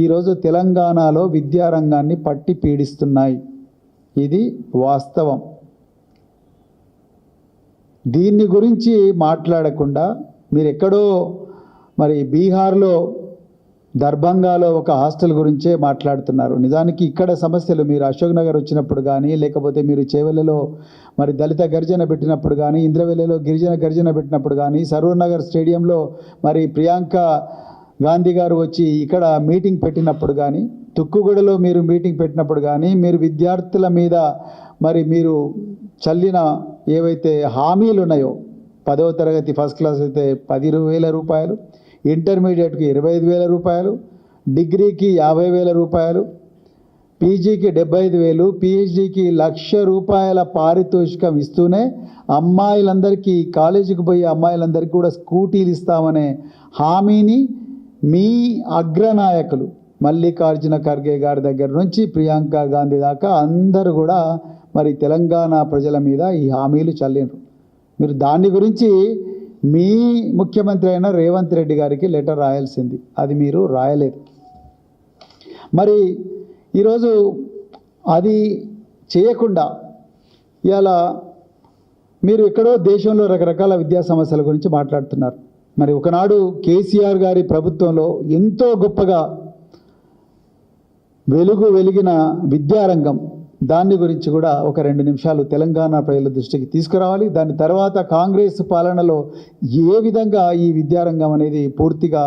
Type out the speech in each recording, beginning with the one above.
ఈరోజు తెలంగాణలో విద్యారంగాన్ని పట్టి పీడిస్తున్నాయి. ఇది వాస్తవం. దీన్ని గురించి మాట్లాడకుండా మీరు ఎక్కడో మరి బీహార్లో దర్భంగాలో ఒక హాస్టల్ గురించే మాట్లాడుతున్నారు. నిజానికి ఇక్కడ సమస్యలు మీరు అశోక్ నగర్ వచ్చినప్పుడు కానీ లేకపోతే మీరు చేవెళ్ళలో మరి దళిత గర్జన పెట్టినప్పుడు కానీ ఇంద్రవెల్లిలో గిరిజన గర్జన పెట్టినప్పుడు కానీ సరూర్ నగర్ స్టేడియంలో మరి ప్రియాంక గాంధీ గారు వచ్చి ఇక్కడ మీటింగ్ పెట్టినప్పుడు కానీ తుక్కుగూడలో మీరు మీటింగ్ పెట్టినప్పుడు కానీ మీరు విద్యార్థుల మీద మరి మీరు చల్లిన ఏవైతే హామీలు ఉన్నాయో పదవ తరగతి ఫస్ట్ క్లాస్ అయితే పది వేల రూపాయలు ఇంటర్మీడియట్కి ఇరవై ఐదు వేల రూపాయలు డిగ్రీకి యాభై వేల రూపాయలు పీజీకి డెబ్బై ఐదు వేలు పిహెచ్డికి లక్ష రూపాయల పారితోషికం ఇస్తూనే అమ్మాయిలందరికీ కాలేజీకి పోయే అమ్మాయిలందరికీ కూడా స్కూటీలు ఇస్తామనే హామీని మీ అగ్రనాయకులు మల్లికార్జున ఖర్గే గారి దగ్గర నుంచి ప్రియాంక గాంధీ దాకా అందరూ కూడా మరి తెలంగాణ ప్రజల మీద ఈ హామీలు చల్లినారు మీరు దాని గురించి మీ ముఖ్యమంత్రి అయిన రేవంత్ రెడ్డి గారికి లెటర్ రాయాల్సింది. అది మీరు రాయలేదు. మరి ఈరోజు అది చేయకుండా ఇలా మీరు ఎక్కడో దేశంలో రకరకాల విద్యా సమస్యల గురించి మాట్లాడుతున్నారు. మరి ఒకనాడు కేసీఆర్ గారి ప్రభుత్వంలో ఎంతో గొప్పగా వెలుగు వెలిగిన విద్యారంగం దాని గురించి కూడా ఒక రెండు నిమిషాలు తెలంగాణ ప్రజల దృష్టికి తీసుకురావాలి. దాని తర్వాత కాంగ్రెస్ పాలనలో ఏ విధంగా ఈ విద్యారంగం అనేది పూర్తిగా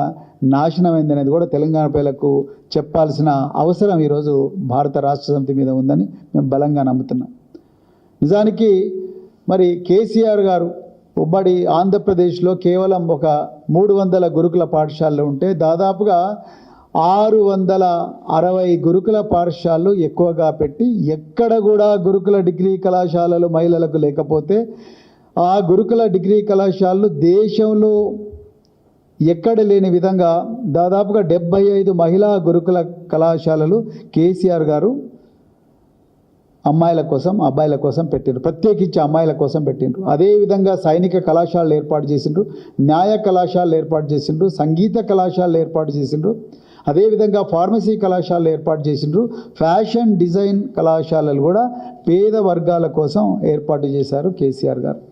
నాశనమైంది అనేది కూడా తెలంగాణ ప్రజలకు చెప్పాల్సిన అవసరం ఈరోజు భారత రాష్ట్ర సమితి మీద ఉందని మేము బలంగా నమ్ముతున్నాం. నిజానికి మరి కేసీఆర్ గారు ఉమ్మడి ఆంధ్రప్రదేశ్లో కేవలం ఒక మూడు వందల గురుకుల పాఠశాలలు ఉంటే దాదాపుగా ఆరు వందల అరవై గురుకుల పాఠశాలలు ఎక్కువగా పెట్టి ఎక్కడ కూడా గురుకుల డిగ్రీ కళాశాలలు మహిళలకు లేకపోతే ఆ గురుకుల డిగ్రీ కళాశాలలు దేశంలో ఎక్కడ లేని విధంగా దాదాపుగా డెబ్బై ఐదు మహిళా గురుకుల కళాశాలలు కేసీఆర్ గారు అమ్మాయిల కోసం అబ్బాయిల కోసం పెట్టిండ్రు. ప్రత్యేకించి అమ్మాయిల కోసం పెట్టిండ్రు. అదేవిధంగా సైనిక కళాశాలలు ఏర్పాటు చేసిండ్రు. న్యాయ కళాశాలలు ఏర్పాటు చేసిండ్రు. సంగీత కళాశాలలు ఏర్పాటు చేసిండ్రు. అదేవిధంగా ఫార్మసీ కళాశాలలు ఏర్పాటు చేసిండ్రు. ఫ్యాషన్ డిజైన్ కళాశాలలు కూడా పేద వర్గాల కోసం ఏర్పాటు చేశారు కేసీఆర్ గారు.